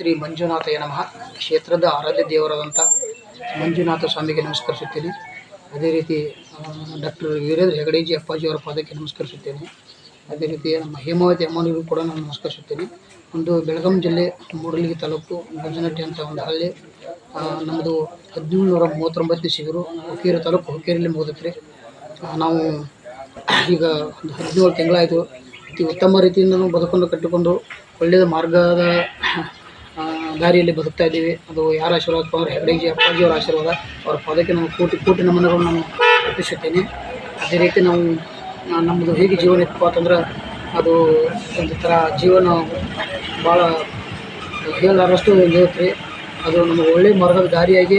ಶ್ರೀ ಮಂಜುನಾಥಯ್ಯ ನಮಃ. ಕ್ಷೇತ್ರದ ಆರಾಧ್ಯ ದೇವರಾದಂಥ ಮಂಜುನಾಥ ಸ್ವಾಮಿಗೆ ನಮಸ್ಕರಿಸುತ್ತೇನೆ. ಅದೇ ರೀತಿ ಡಾಕ್ಟರ್ ವೀರೇಂದ್ರ ಹೆಗಡೆಜಿ ಅಪ್ಪಾಜಿಯವರ ಪಾದಕ್ಕೆ ನಮಸ್ಕರಿಸುತ್ತೇನೆ. ಅದೇ ರೀತಿ ನಮ್ಮ ಹೇಮಾವತಿ ಅಮ್ಮನಿಗೂ ಕೂಡ ನಾನು ನಮಸ್ಕರಿಸುತ್ತೇನೆ. ಒಂದು ಬೆಳಗಾಂ ಜಿಲ್ಲೆ ಮೂಡಲಗಿ ತಾಲೂಕು ಗಂಜನಟ್ಟಿ ಅಂತ ಒಂದು ಹಳ್ಳಿ. ನಮ್ಮದು ಹದಿನೇಳು ನೂರ ಮೂವತ್ತೊಂಬತ್ತನೇ ಸಿಗರು ಹುಕ್ಕೇರಿ ತಾಲೂಕು ಹುಕ್ಕೇರಿಯಲ್ಲಿ ಮುಗಿದತ್ರಿ ನಾವು ಈಗ ಒಂದು ಹದಿನೇಳು ತಿಂಗಳಾಯಿತು. ಅತಿ ಉತ್ತಮ ರೀತಿಯಿಂದ ಬದುಕನ್ನು ಕಟ್ಟಿಕೊಂಡು ಒಳ್ಳೆಯ ಮಾರ್ಗದ ದಾರಿಯಲ್ಲಿ ಬದುಕ್ತಾ ಇದ್ದೀವಿ. ಅದು ಯಾರ ಆಶೀರ್ವಾದಪ್ಪ ಅಂದರೆ ಹೆಗಡೆಜಿ ಅಪ್ಪಾಜಿಯವರ ಆಶೀರ್ವಾದ. ಅವರ ಪದಕ್ಕೆ ನಾವು ಕೋಟಿ ಕೋಟಿ ನಮನಗಳನ್ನು ನಾನು ಅರ್ಪಿಸುತ್ತೇನೆ. ಅದೇ ರೀತಿ ನಾವು ನಮ್ಮದು ಹೇಗೆ ಜೀವನ ಇತ್ತು ಅಂತಂದ್ರೆ, ಅದು ಒಂದು ಥರ ಜೀವನ ಭಾಳ ಹೇಳಲಾರಷ್ಟು ಇರುತ್ತೆ ಅದು ನಮಗೆ ಒಳ್ಳೆಯ ಮಾರ್ಗದ ದಾರಿಯಾಗಿ,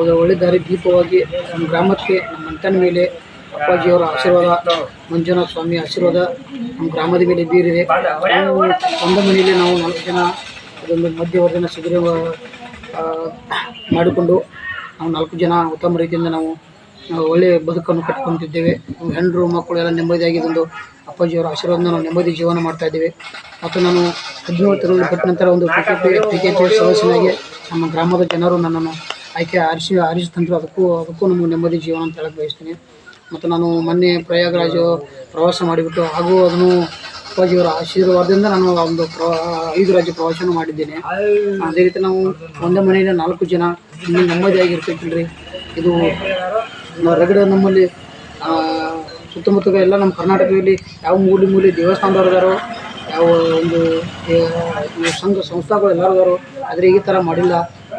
ಒಂದು ಒಳ್ಳೆ ದಾರಿ ದೀಪವಾಗಿ ನಮ್ಮ ಗ್ರಾಮಕ್ಕೆ, ನಮ್ಮ ಮಂತನ ಮೇಲೆ ಅಪ್ಪಾಜಿಯವರ ಆಶೀರ್ವಾದ, ಮಂಜುನಾಥ ಸ್ವಾಮಿ ಆಶೀರ್ವಾದ ನಮ್ಮ ಗ್ರಾಮದ ಮೇಲೆ ಬೀರಿದೆ. ಒಂದು ಮನೆಯಲ್ಲಿ ನಾವು ನಾಲ್ಕು ಜನ ಅದೊಂದು ಮಧ್ಯವರ್ಗನ ಶಿಬಿರ ಮಾಡಿಕೊಂಡು ನಾವು ನಾಲ್ಕು ಜನ ಉತ್ತಮ ರೀತಿಯಿಂದ ನಾವು ಒಳ್ಳೆಯ ಬದುಕನ್ನು ಕಟ್ಟಿಕೊಂತಿದ್ದೇವೆ ಹೆಣ್ಣರು ಮಕ್ಕಳು ಎಲ್ಲ ನೆಮ್ಮದಿಯಾಗಿ ಬಂದು ಅಪ್ಪಾಜಿಯವರ ಆಶೀರ್ವಾದ ನಾವು ನೆಮ್ಮದಿ ಜೀವನ ಮಾಡ್ತಾ ಇದ್ದೇವೆ. ಮತ್ತು ನಾನು ಹದಿನೇಳು ತಿಂಗಳು ನಂತರ ಒಂದು ಪಿ ಪಿ ಸದಸ್ಯನಾಗಿ ನಮ್ಮ ಗ್ರಾಮದ ಜನರು ನನ್ನನ್ನು ಆಯ್ಕೆ ಆರಿಸಿ ಆರಿಸಿ ತಂದರು ಅದಕ್ಕೂ ಅದಕ್ಕೂ ನಮಗೆ ನೆಮ್ಮದಿ ಜೀವನ ಅಂತ ಹೇಳಕ್ಕೆ ಬಯಸ್ತೀನಿ. ಮತ್ತು ನಾನು ಮೊನ್ನೆ ಪ್ರಯಾಗರಾಜು ಪ್ರವಾಸ ಮಾಡಿಬಿಟ್ಟು, ಹಾಗೂ ಅದನ್ನು ಅಪ್ಪಾಜಿಯವರ ಆಶೀರ್ವಾದದಿಂದ ನಾನು ಒಂದು ಐದು ರಾಜ್ಯ ಪ್ರವಾಸವನ್ನು ಮಾಡಿದ್ದೇನೆ. ಅದೇ ರೀತಿ ನಾವು ಒಂದೇ ಮನೆಯಿಂದ ನಾಲ್ಕು ಜನ ಇನ್ನೂ ನೆಮ್ಮದಿಯಾಗಿ ಆಗಿರ್ತೈತಿಲ್ರಿ ರೀ ಇದು ರಗಡ ನಮ್ಮಲ್ಲಿ ಸುತ್ತಮುತ್ತ ಎಲ್ಲ ನಮ್ಮ ಕರ್ನಾಟಕದಲ್ಲಿ ಯಾವ ಮೂಲೆ ಮೂಲೆ ದೇವಸ್ಥಾನದವ್ರು ಇದ್ದಾರೋ ಯಾವ ಒಂದು ಸಂಘ ಸಂಸ್ಥೆಗಳು ಎಲ್ಲರೂ ಇದ್ದಾರೋ ಆದರೆ ಈ ಥರ ಮಾಡಿಲ್ಲ.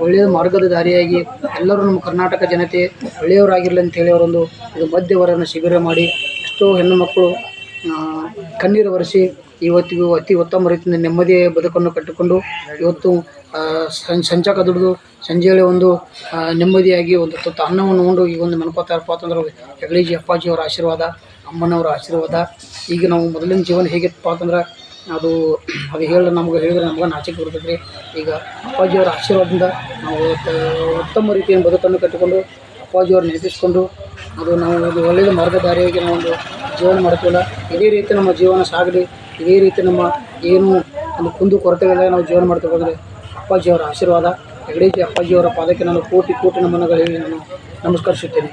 ಒಳ್ಳೆಯ ಮಾರ್ಗದ ದಾರಿಯಾಗಿ ಎಲ್ಲರೂ ನಮ್ಮ ಕರ್ನಾಟಕ ಜನತೆ ಒಳ್ಳೆಯವರಾಗಿರಲಿ ಅಂತೇಳಿ ಅವರೊಂದು ಇದು ಮಧ್ಯವರನ್ನು ಶಿಬಿರ ಮಾಡಿ ಎಷ್ಟೋ ಹೆಣ್ಣು ಮಕ್ಕಳು ಕಣ್ಣೀರು ಒರೆಸಿ ಇವತ್ತಿಗೂ ಅತಿ ಉತ್ತಮ ರೀತಿಯಿಂದ ನೆಮ್ಮದಿಯ ಬದುಕನ್ನು ಕಟ್ಟಿಕೊಂಡು ಇವತ್ತು ಸಂಚಾಕ ದುಡಿದು ಸಂಜೆಯಲ್ಲಿ ಒಂದು ನೆಮ್ಮದಿಯಾಗಿ ಒಂದು ತುತ್ತ ಅನ್ನವನ್ನು ಉಂಡು ಈ ಒಂದು ಮನ್ಕೋತಾರಪ್ಪ ಅಂತಂದ್ರೆ ಅಪ್ಪಾಜಿ ಅಪ್ಪಾಜಿಯವರ ಆಶೀರ್ವಾದ, ಅಮ್ಮನವರ ಆಶೀರ್ವಾದ. ಈಗ ನಾವು ಮೊದಲಿನ ಜೀವನ ಹೇಗಿತ್ತಪ್ಪ ಅಂತಂದ್ರೆ, ಅದು ಅದು ಹೇಳಿ ನಮ್ಗೆ ಹೇಳಿದ್ರೆ ನಮ್ಗೆ ನಾಚಿಕೆ ಬರ್ತೈತೆ ರೀ ಈಗ ಅಪ್ಪಾಜಿಯವರ ಆಶೀರ್ವಾದದಿಂದ ನಾವು ಉತ್ತಮ ರೀತಿಯ ಬದುಕನ್ನು ಕಟ್ಟಿಕೊಂಡು ಅಪ್ಪಾಜಿಯವರು ನೆನಪಿಸ್ಕೊಂಡು ಅದು ನಾವು ಒಂದು ಒಳ್ಳೆಯ ಮಾರ್ಗದಾರಿಯಾಗಿ ನಾವು ಒಂದು ಜೀವನ ಮಾಡ್ತೀವಲ್ಲ ಇದೇ ರೀತಿ ನಮ್ಮ ಜೀವನ ಸಾಗಲಿ. ಇದೇ ರೀತಿ ನಮ್ಮ ಏನು ಒಂದು ಕುಂದು ಕೊರತೆಗಳಿಂದ ನಾವು ಜೀವನ ಮಾಡ್ತೀವಿ ಅಪ್ಪಾಜಿ ಅಪ್ಪಾಜಿಯವರ ಆಶೀರ್ವಾದ ಹೆಗಡೆ ಅಪ್ಪಾಜಿಯವರ ಪಾದಕ್ಕೆ ನಾನು ಕೋಟಿ ಕೋಟಿ ನಮನಗಳು ನಾನು ನಮಸ್ಕರಿಸುತ್ತೇನೆ.